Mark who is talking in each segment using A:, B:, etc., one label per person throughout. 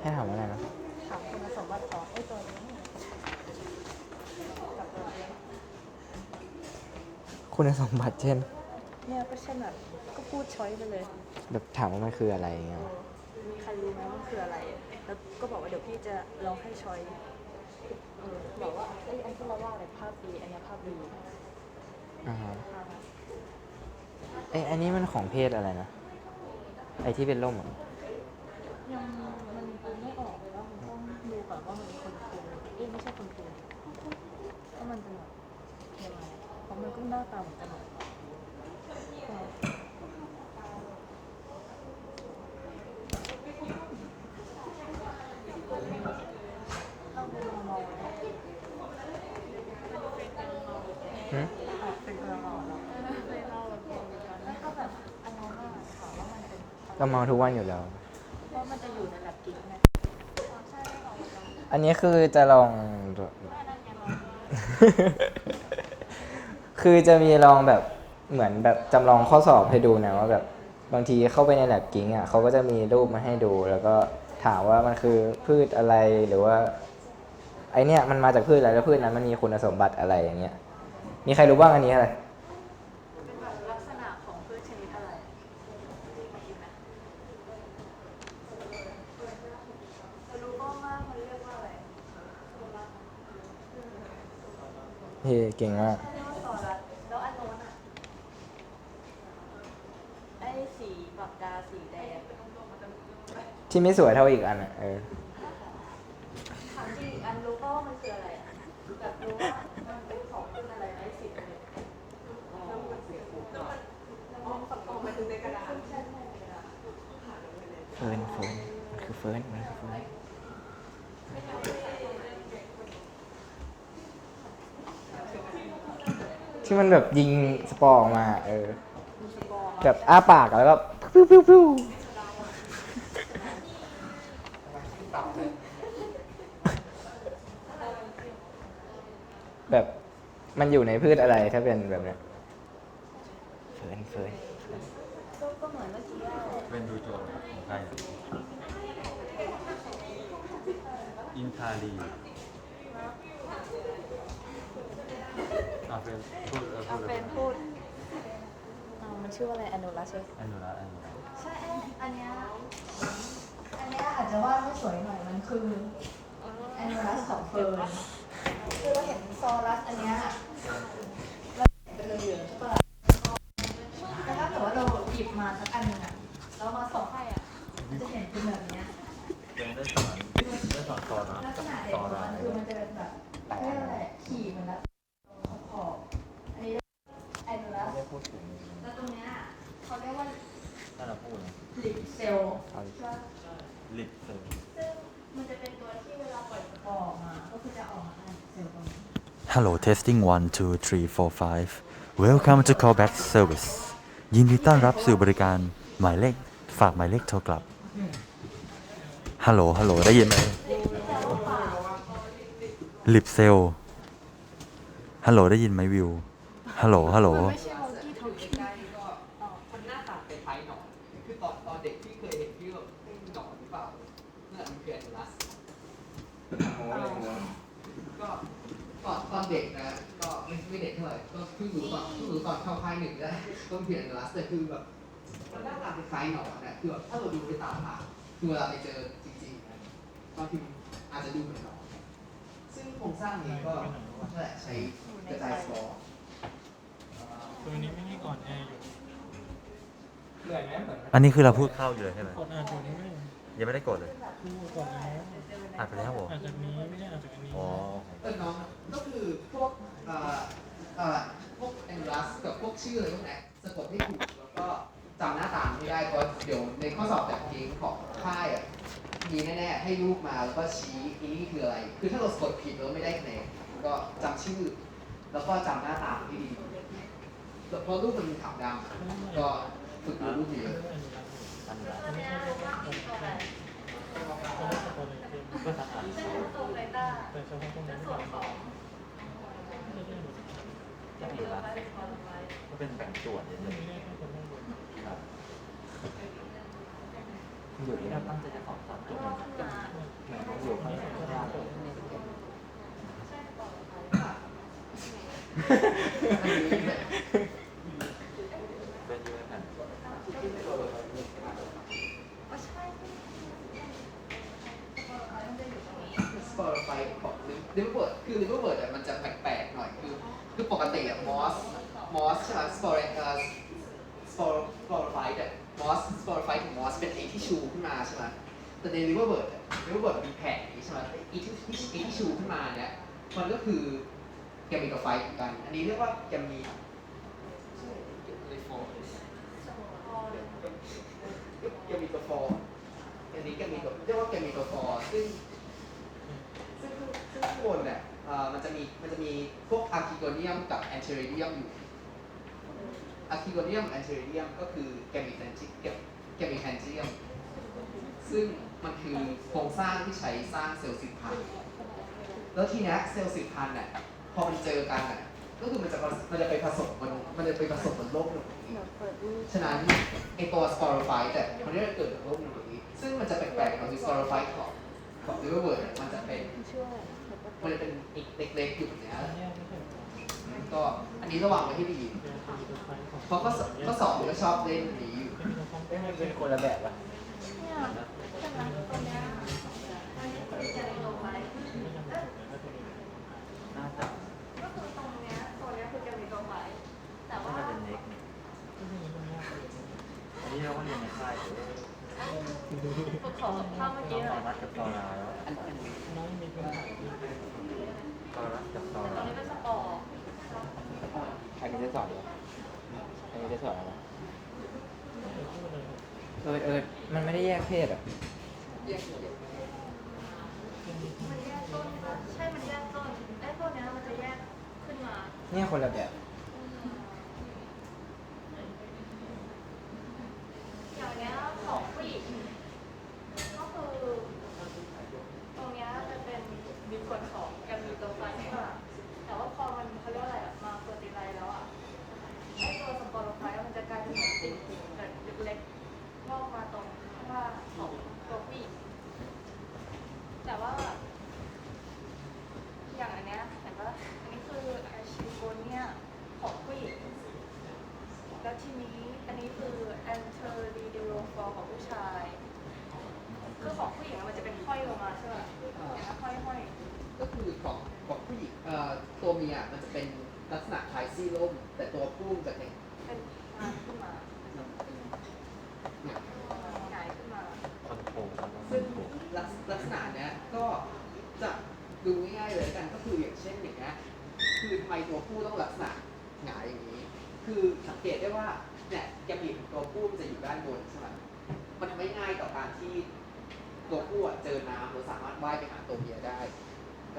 A: ให้ถามว่าอะไรนะ
B: ถามคุณสมบัติของไอ้ตัวนี้กับตัวนี้
A: คุณสมบัติเช่น
B: เนี่ยก็เช่นแบบก็พูดช้อยไปเลย
A: แบบถามว่ามันคืออะไรอย่างเงี้ย
B: มีใครรู้ไหมมันคืออะไร แล้วก็บอกว่าเดี๋ยวพี่จะลองให้ช้อยเออบอกว่าไอ้ยอันที่เราว่าอะไรภาพดีอันเนี้ยภาพดี
A: อ่าฮะ
B: ภาพอะ
A: ไอยอันนี้มันของเพศอะไรนะ ไอที่เป็นร่มอะ
B: ยัง ไม่ใช่คนคุมว่ามันจะแบบยังไงเพราะมันก็หน้าตาเหมือนกันหมดก็ต้องเป็นมอง
A: หึ
B: เป็นกระหม่อมเลยเล่าแบบแล้วก็แบบอันนั้นอะถามว่ามันเป็น
A: ก็เมาทุกวันอยู่แล้ว
B: อันนี้
A: คือจะลอง คือจะมีลองแบบเหมือนแบบจำลองข้อสอบให้ดูนะว่าแบบบางทีเข้าไปในแลบกิ้งอะเขาก็จะมีรูปมาให้ดู แล้วก็ถามว่ามันคือพืชอะไรหรือว่า ไอเนี้ยมันมาจากพืชอะไรแล้วพืชนั้นมันมีคุณสมบัติอะไรอย่างเงี้ย มีใครรู้บ้างอันนี้อะไร
B: เป็นแบบลักษณะของพืชชนิดอะไรคิดไหมรู้บ้างมากมันเรียกว่าอะไร
A: เฮ้เก่งมาก
B: เรียกว่าซอรัสแล้วอันโน้นอะไอ้สีปากกาสีแดง
A: ที่ไม่สวยเท่าอีกอันอะเออ
B: ถามจริงอันรู้ป่าว่ามันคืออะไรอะแบบรู้ว่ามันเป็นของเป็นอะไรไอ้สีอะไรแล้วมันเสียฟูก่อนแล้วมันฝักออกมาถึงในกระดาษใช่ใช่ในกระดาษ
A: เฟิร์นเฟิร์นมันคือเฟิร์นมันคือเฟิร์น ที่มันแบบยิงสปอร์ออกมา เออ
B: มีสปอร์
A: แบบอ้าปากแล้วก็พิ้วพิ้วพิ้วแบบมันอยู่ในพืชอะไรถ้าเป็นแบบเนี้ยเฟิร์นเฟิร์น
B: ก็ก็เหมือนเมื่อกี้อะ
C: เป็นดูโจทย์ของใครอินทาลี อะเป็นพูดเออพู
B: เอา
C: ดเล
B: เป็
C: ย
B: นพูดเอามันชื่อว่าอะไรอนุรักษ์ใช่ไหม
C: อันนู้นละอันนู้นละ
B: ใช่อันเนี้ยอันเนี้ยอาจจะวาดไม่สวยหน่อยมันคืออนุรักษ์ของเฟิร์นคือเราเห็นซอรัสอันเนี้ย
C: Hello testing one two three four five Welcome to callback service ยินดีต้อนรับสู่บริการหมายเลข ฝากหมายเลขโทรกลับ ฮัลโหล ฮัลโหล ได้ยินไหมลิปเซล ฮัลโหล ได้ยินไหมวิว ฮัลโหล ฮัลโหล
B: ไม่ใช่วอลกี้ทอลกี้
D: มันหน้าตาคล้ายๆหนอนคือตอนตอนเด็กที่เคยเห็นที่แบบเป็นหนอนหรือเปล่านั่นแหละมันคือแอนลัสก็ ตอนตอนเด็กนะก็ไม่ไม่เด็กเท่าไหร่ก็เพิ่งรู้ตอนเพิ่งรู้ตอนเข้าค่ายหนึ่งได้ต้นเพียนลัสแต่คือแบบมันหน้าตาคล้ายๆหนอนนะคือแบบถ้าเราดูด้วยตาเปล่าคือเวลาไปเจอจริงๆนะบางทีอาจจะดูเหมือนหนอนซึ่งโครงสร้างนี้ก็นั่นแหละใช้กระจายสปอร์
E: ตัวนี้ไม่ให้ก่อนแอร์อยู่
D: เหนื่อยไหมเหมือน
C: อันนี้คือเราพูดเข้าอยู่เลยใช่ไหม
E: กดอ่านตัวนี้ไม่
C: ยังไม่ได้กดเลย
E: ดูก่อนแล้ว
C: อ่านไปแล้วเหรอ
E: อ่านจากนี้ไม่ได้อ่านจากอันนี้
C: อ๋อ
D: เออน้องก็คือพวกเอ่อเอ่อพวกแอนลัสกับพวกชื่ออะไรพวกนี้สะกดให้ถูกแล้วก็จำหน้าตาไม่ได้ก็เดี๋ยวในข้อสอบแบบจริงของค่ายอะมีแน่ๆให้รูปมาแล้วก็ชี้อีนี่คืออะไร คือถ้าเราสะกดผิดเราไม่ได้คะแนนก็จำชื่อ แล้วก็จำหน้าตาให้ดีแล้วเพราะรูปมันมีขาวดำก็ฝึกดูรูปเยอะ
E: อันนี้ ไม่ใช่ไม่ใช่ตัวอะไรไม่ใช่ตัวอะไรเกม
C: ก็สะอาด
E: แต่เฉพาะตรงนี้ไม่ได้ไม่ใช่
C: ก็มีละก็เป็นแบ่งส่วนเฉ
E: ไม่
C: ย
E: ได้แค่คนข้างบน
C: ๆครับ
A: อยู่ที่
E: เราตั้งใจจะสอนสอน
B: งอกขึ้นมา
A: เหมือนมันอยู่ข้างล่าง
B: ใช่ปอดไฟ
D: อันนี้เนี่ย
E: เป็นยูเอ็นแอน
B: อ๋อใช่ปอดไฟมันจะอยู่ตรงนี้
D: สปอร์ไฟของ ลิเวอร์พูลคือลิเวอร์พูลอะมันจะแปลกๆหน่อยคือคือปกติอะมอสมอสใช่ไหมสปอร์เอ่อสปอร์สปอร์ไฟอะมอสสปอร์ไฟของมอสเป็นไอที่ชูขึ้นมาใช่ไหมแต่ในลิเวอร์พูลอะลิเวอร์พูลมีแผงนี้ใช่ไหมไอที่ไอที่ชูขึ้นมาเนี่ยมันก็คือแกมีกับไฟเหมือนกัน อันนี้เรียกว่าแกมีแกมีตัวฟอร์อันนี้แกมีตัวเรียกว่าแกมีตัวฟอร์ซึ่งซึ่งซึ่ง ข้างบนเนี่ยเอ่อมันจะมีมันจะมีพวกอะคิโกเนียมกับแอนเทริเดียมอยู่อะคิโกเนียมแอนเทริเดียมก็คือแกมีแทนจิแกแกมีแทนเจียมซึ่งมันคือโครงสร้างที่ใช้สร้างเซลล์สืบพันธุ์แล้วทีนี้เซลล์สืบพันธุ์เนี่ยพอมันเจอกันอะก็คือมันจะมันจะไปผสมบนมันจะไปผสมบนโลกหนึ่งนี้ฉะนั้นไอตัวสปอร์ไฟต์แต่ยมันจะเกิดจากโลกหนึ่งนี้ ซึ่งมันจะแปลกๆของสปอร์ไฟต์ของของลิเวอร์พูลมันจะเป็น มันจะเป็นอีกเล็กๆอยู่เนี้ยก็อันนี้ระวังไว้ให้ดีเพราะก็สก็สอบก็ชอบเล่นอันนี้อยู่
A: เอ้ยมันเป็นคนละแบบอะ
B: เนี่ยใช่ไหมตรงเนี้ยอันนี้คือจะโลไฟเอ๊ะ
E: น่าจะ
B: ก็คือตรงเนี้ยโซนเนี้ยคือจะมีโลไฟแต่ว่า
E: น่าจะเป็นเน็กนี่อันนี้เราก็เรียนในค่าย เอ
B: ขอภาพเมื่อกี้
E: อง
B: ห
E: ต
B: น่
E: อ
B: ย
E: รัดกับตอราแล้ว
D: อันอันนี้
E: ตอรัดกับตอ
B: ตร
E: ราง
B: นี้เป็นสปอร์
A: อันนี้จะสอนเหรออันนี้จะสอนอะไรเออเออมันไม่ได้แยกเพศอะ
B: มันแยกต้น ใช่ มันแยกต้นไอ้พวกเนี้ยมันจะแยกขึ้นมา
A: เนี่ยคนละแบบ
B: อย่างเนี้ยของผู้หญิงก็คือตรงเนี้ยจะเป็นมีส่วนของกันมีตัวไฟใช่ปะแต่ว่าพอมันเขาเรียกว่าอะไรอะมาเฟอร์ติไลซ์แล้วอะไอ้ตัวสปอร์ไฟมันจะกลายเป็นเหมือนติ่งแบบเล็กๆงอกมาตรงข้างล่างของตัวผู้หญิงแต่ว่า อย่างอันเนี้ยเห็นปะอันนี้คืออาชิโกเนียของผู้หญิง แล้วทีนี้อันนี้คือ a n t e r i d e r o f o r ของผู้ชาย คือของผู้หญิงอะมันจะเป็นห้อยลงมาใช่ไหมเนี่ยห้อยห้อย
D: ก็คือ ของของผู้หญิงเอ่อตัวเมียมันจะเป็นลักษณะคล้ายซี่ร่ม แต่ตัวผู้จะเป็น
B: เป็นทางขึ้นมา
D: ย
B: หงายขึ้นมา
E: คอนโทรลคอนโทร
D: ซึ่ง
E: ลั
D: กษลักษณะเนี้ยก็จะดูง่ายๆเลยกันก็คืออย่างเช่นอย่างเงี้ยคือทำไมตัวผู้ต้องลักษณะหงายอย่างนี้ คือสังเกตได้ว่าเนี่ยแกมีตัวผู้มันจะอยู่ด้านบนใช่ไหมมันทำให้ง่ายต่อการที่ตัวผู้อะเจอน้ำหรือสามารถว่ายไปหาตัวเมียได้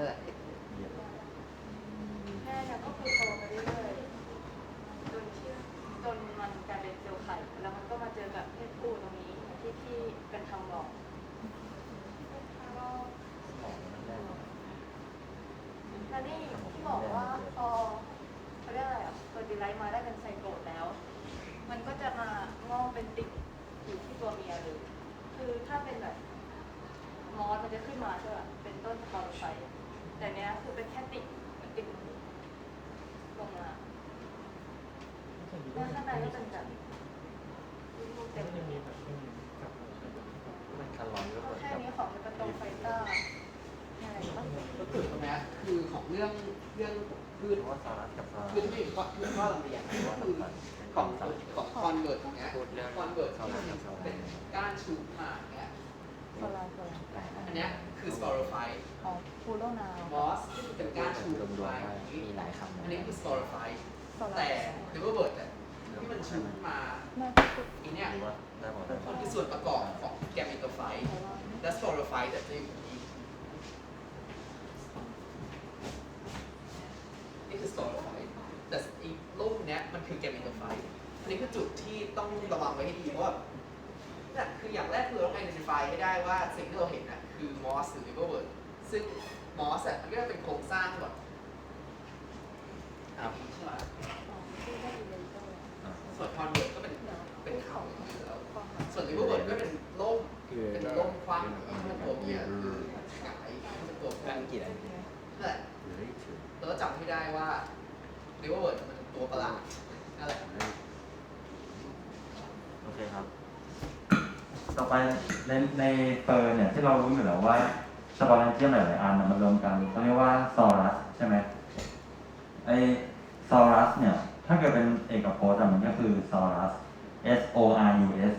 D: นั่นแม่
B: เนี่ยก็คือโตมาเรื่อยๆจนที่จนมันกลายเป็นเซลล์ไข่ แล้วมันก็มาเจอกับเพศผู้ตรงนี้ที่ที่เป็นทำบอกแล้วนี่ที่บอกว่าพอเขาเรียกอะไรอะเฟอร์ติไลซ์มาได้เป็นไซโกดแล้ว มันก็จะมางอกเป็นติ่งอยู่ที่ตัวเมียเลย คือถ้าเป็นแบบมอสมันจะขึ้นมาใช่ป่ะเป็นต้นสปอร์ไฟ แต่เนี้ยคือเป็นแค่ติ่งมันติ่งลงมาแล้วข้างในก็เป็นแบบลูกเต็มเลย
E: เป็นคันลอยก็
B: ก็
E: เปิด
B: แค่
E: กับ
B: นี้ของมันเป็ตรงไฟเตอร์อะไรก็
D: ก็คือตรงเนี้ยคือของเรื่องเรื่องพืช
E: เพราะว่าตอรัดกับตอรา
D: คือที่ไม่เห็นข้อเรื่องข้อลำเลียงก็คือของของคอนเวิร์ตอย่างเงี้ยคอนเวิร์ตที่มันเป็นก้านชูมาอย่างเงี้ย
B: โซลาโซลา
D: อันเนี้ย คือสปอร์ไฟ
B: อ๋อฟูโรนาว
D: มอสที่เป็นก้านชู
A: รวม
D: มา
A: ๆ
D: อ
A: ว่า
D: ย่างนี้
A: มีหลายคำ
D: อันนี้คือสปอร์ไฟ
B: โซลา
D: แต่
B: ร์
D: เดเวอร์เบิร์ดอะที่มันชูมา
B: ไม่ก็คือ
D: อีเนี่ย
E: หรือว่าได้หมดได้หม
D: มัน
E: ด
D: คือส่วนประกอบของแกมมิโตไฟและสปอร์ไฟแต่จะอยู่ที่นี่คือสปอร์ไฟแต่อีกรูปเนี้ยมันคือแกมมิโตไฟอันนี้คือจุดที่ต้องระวังไว้ให้ดีเพราะว่า เนี่ยคืออย่างแรกคือเราต้อง identify ให้ได้ว่าสิ่งที่เราเห็นน่ะคือ moss หรือ liverwort ซึ่ง moss อะมันก็จะเป็นโครงสร้างแบบอ่าใช่ไหม
B: ที่ได้ดีเลยก็เลย
E: อ่า
D: ส่วน convert ก็เป็นเป็นเขาอยู่แล้วส่วน liverwort ก็เป็นร่มเป็นล่มควันถ้าเป็นตัวเมียคือหงายเป็นตัว
A: ภาษาอังกฤษอะไร
D: นั่นแหละเราจำไม่ได้ว่าเรียกว่าเวิร์ดมันตัวประหลาดนั่นแหละ
C: โอเคครับ ต่อไปในในเฟอร์เนี่ยที่เรารู้อยู่แล้วว่าสปอร์เจียมหลายๆอันมันรวมกันเขาเรียกว่าซอรัสใช่ไหมไอซอรัสเนี่ยถ้าเกิดเป็นเอกพจน์มันก็คือซอรัส S O R U S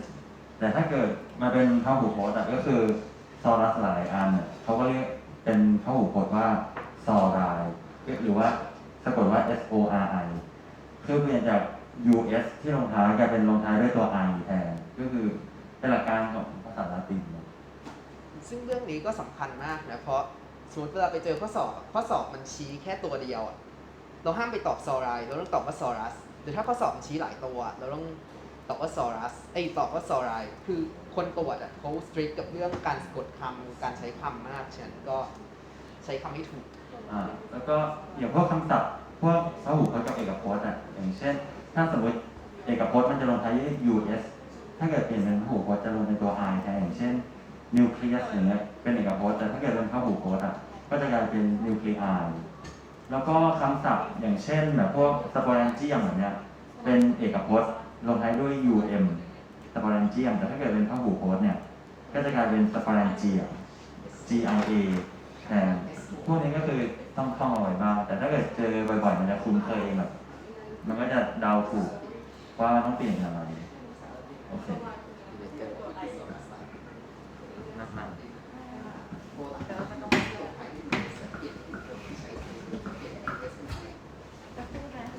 C: แต่ถ้าเกิดมาเป็นพหูพจน์ก็คือซอรัสหลายอันเนี่ยเขาก็เรียกเป็นพหูพจน์ว่าซอรายหรือว่าสะกดว่า S O R I คือเปลี่ยนจาก US ที่ลงท้ายกลายเป็นลงท้ายด้วยตัว I แทนก็คือ เป็นหลักการของภาษาละตินเนอะ
D: ซึ่งเรื่องนี้ก็สำคัญมากนะ เพราะสมมติเวลาไปเจอข้อสอบอะข้อสอบมันชี้แค่ตัวเดียวอะเราห้ามไปตอบซอรายเราต้องตอบว่าซอรัสหรือถ้าข้อสอบมันชี้หลายตัว เราต้องตอบว่าซอรัสไอ้ยตอบว่าซอรายคือคนตรวจอะเขาสตรีทกับเรื่องการสะกดคำการใช้คำมากฉะนั้นก็ใช้คำให้ถูก
C: อ่า แล้วก็อย่างพวกคำศัพท์พวกพหูพจน์กับเอกพจน์อะอย่างเช่น ถ้าสมมติเอกพจน์มันจะลงท้ายด้วย US ถ้าเกิดเปลี่ยนเป็นพหูพจน์จะลงเป็นตัว I แทนอย่างเช่น nucleus อย่างเงี้ยเป็นเอกพจน์แต่ถ้าเกิดเป็นพหูพจน์อะก็จะกลายเป็น nuclei แล้วก็คำศัพท์อย่างเช่นแบบพวก sporangium แบบเนี้ยเป็นเอกพจน์ลงท้ายด้วย um sporangium แต่ถ้าเกิดเป็นพหูพจน์เนี่ยก็จะกลายเป็น sporangium G I A แทนพวกนี้ก็คือต้องท่องเอาไว้บ้างแต่ถ้าเกิดเจอบ่อยๆ มันจะคุ้นเคยแบบ มันก็จะเดาถูกว่าต้องเปลี่ยนอะไร โอเคนักหนา